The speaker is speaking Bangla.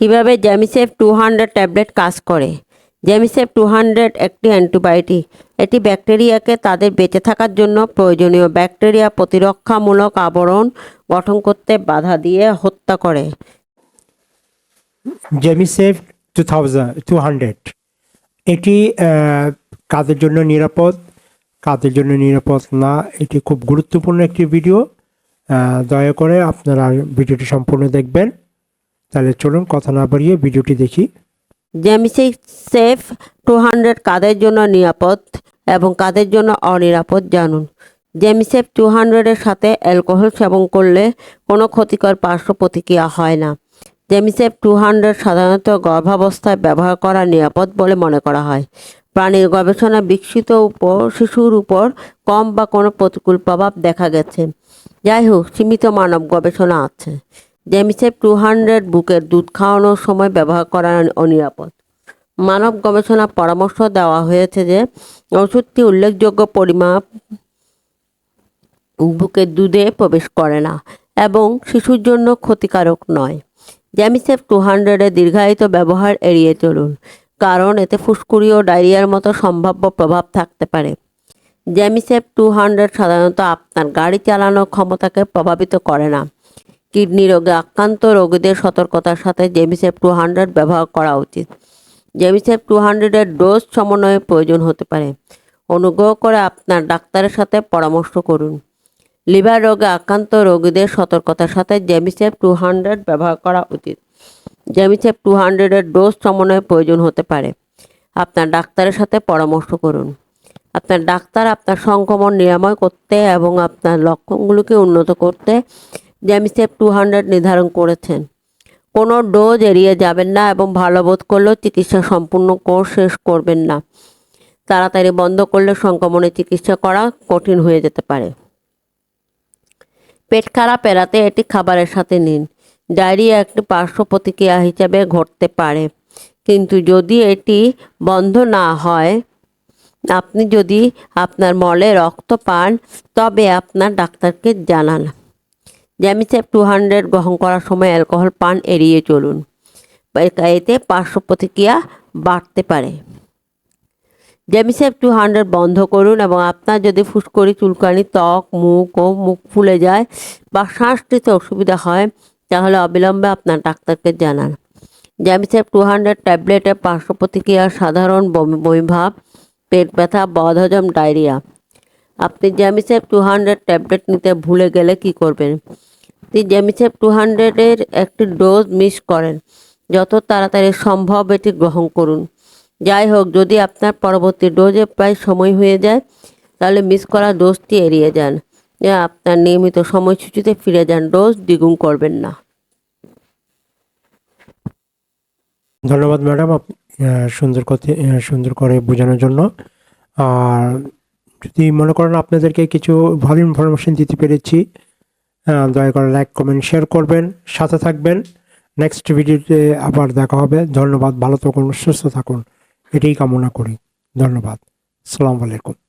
কীভাবে জ্যামিসেফ টু হান্ড্রেড ট্যাবলেট কাজ করে? জ্যামিসেফ টু হান্ড্রেড একটি অ্যান্টিবায়োটিক এটি ব্যাকটেরিয়াকে তাদের বেঁচে থাকার জন্য প্রয়োজনীয়। ব্যাকটেরিয়া প্রতিরক্ষামূলক আবরণ গঠন করতে বাধা দিয়ে হত্যা করে। Gemisafe two thousand two hundred এটি কাদের জন্য নিরাপদ কাদের জন্য নিরাপদ না, এটি খুব গুরুত্বপূর্ণ একটি ভিডিও দয়া করে আপনারা ভিডিওটি সম্পূর্ণ দেখবেন। তাহলে চলুন কথা না বাড়িয়ে ভিডিওটি দেখি। জ্যামিসেফ সেফ টু হান্ড্রেড কাদের জন্য নিরাপদ এবং কাদের জন্য অনিরাপদ জানুন। জ্যামিসেফ টু হান্ড্রেডের সাথে অ্যালকোহল সেবন করলে কোনো ক্ষতিকর পার্শ্ব প্রতিক্রিয়া হয় না। জেমিসেফ টু হান্ড্রেড সাধারণত গর্ভাবস্থায় ব্যবহার করা নিরাপদ বলে মনে করা হয়। প্রাণীর গবেষণা বিকশিত উপর, শিশুর উপর কম বা কোনো প্রতিকূল প্রভাব দেখা গেছে। যাই হোক, সীমিত মানব গবেষণা আছে। জেমিসেফ টু হান্ড্রেড বুকের দুধ খাওয়ানোর সময় ব্যবহার করা অনিরাপদ। মানব গবেষণা পরামর্শ দেওয়া হয়েছে যে, ওষুধটি উল্লেখযোগ্য পরিমাপ বুকের দুধে প্রবেশ করে না এবং শিশুর জন্য ক্ষতিকারক নয়। জ্যামিসেফ টু হান্ড্রেডের দীর্ঘায়িত ব্যবহার এড়িয়ে চলুন, কারণ এতে ফুসকুড়ি ও ডায়রিয়ার মতো সম্ভাব্য প্রভাব থাকতে পারে। জ্যামিসেফ টু হান্ড্রেড সাধারণত আপনার গাড়ি চালানোর ক্ষমতাকে প্রভাবিত করে না। কিডনি রোগে আক্রান্ত রোগীদের সতর্কতার সাথে জেমিসেফ টু হান্ড্রেড ব্যবহার করা উচিত। জেমিসেফ টু হান্ড্রেডের ডোজ সমন্বয়ে প্রয়োজন হতে পারে। অনুগ্রহ করে আপনার ডাক্তারের সাথে পরামর্শ করুন। লিভার রোগে আক্রান্ত রোগীদের সতর্কতার সাথে জেমিসেফ টু হান্ড্রেড ব্যবহার করা উচিত। জেমিসেফ টু হান্ড্রেডের ডোজ সমন্বয়ে প্রয়োজন হতে পারে। আপনার ডাক্তারের সাথে পরামর্শ করুন। আপনার ডাক্তার আপনার সংক্রমণ নিরাময় করতে এবং আপনার লক্ষণগুলোকে উন্নত করতে জ্যামিসেফ টু হান্ড্রেড নির্ধারণ করেছেন। কোনো ডোজ এড়িয়ে যাবেন না এবং ভালো বোধ করলেও চিকিৎসা সম্পূর্ণ কোর্স শেষ করবেন না। তাড়াতাড়ি বন্ধ করলে সংক্রমণের চিকিৎসা করা কঠিন হয়ে যেতে পারে। পেট খারাপ এড়াতে এটি খাবারের সাথে নিন। ডায়রিয়া একটি পার্শ্ব প্রতিক্রিয়া হিসেবে ঘটতে পারে। কিন্তু যদি এটি বন্ধ না হয়, আপনি যদি আপনার মলে রক্ত পান তবে আপনার ডাক্তারকে জানান। জ্যামিসেপ টু হান্ড্রেড গ্রহণ করার সময় অ্যালকোহল পান এড়িয়ে চলুন। এতে পার্শ্ব প্রতিক্রিয়া বাড়তে পারে। জ্যামিসেপ টু হান্ড্রেড বন্ধ করুন এবং আপনার যদি ফুসকড়ি, চুলকানি, ত্বক, মুখ ও মুখ ফুলে যায় বা শ্বাস নিতে অসুবিধা হয়, তাহলে অবিলম্বে আপনার ডাক্তারকে জানান। জ্যামিসেপ টু হান্ড্রেড ট্যাবলেটের পার্শ্ব প্রতিক্রিয়া সাধারণ বমি বমি পেট ব্যথা, বদহজম, ডায়রিয়া। আপনি জ্যামিসেপ টু হান্ড্রেড ট্যাবলেট নিতে ভুলে গেলে কি করবেন? আপনি জ্যামিসেপ টু হান্ড্রেডের একটি ডোজ মিস করেন, যত তাড়াতাড়ি সম্ভব এটি গ্রহণ করুন। যাই হোক, যদি আপনার পরবর্তী ডোজে প্রায় সময় হয়ে যায়, তাহলে মিস করা ডোজটি এড়িয়ে যান। আপনার নিয়মিত সময়সূচিতে ফিরে যান ডোজ দ্বিগুণ করবেন না। ধন্যবাদ ম্যাডাম সুন্দর কথা সুন্দর করে বোঝানোর জন্য। আর যদি মনে করেন আপনাদেরকে কিছু ভালো ইনফরমেশন দিতে পেরেছি দয়া করে লাইক কমেন্ট শেয়ার করবেন। সাথে থাকবেন। নেক্সট ভিডিওতে আবার দেখা হবে। ধন্যবাদ। ভালো থাকুন, সুস্থ থাকুন। এটাই কামনা করি। ধন্যবাদ। সালামু আলাইকুম।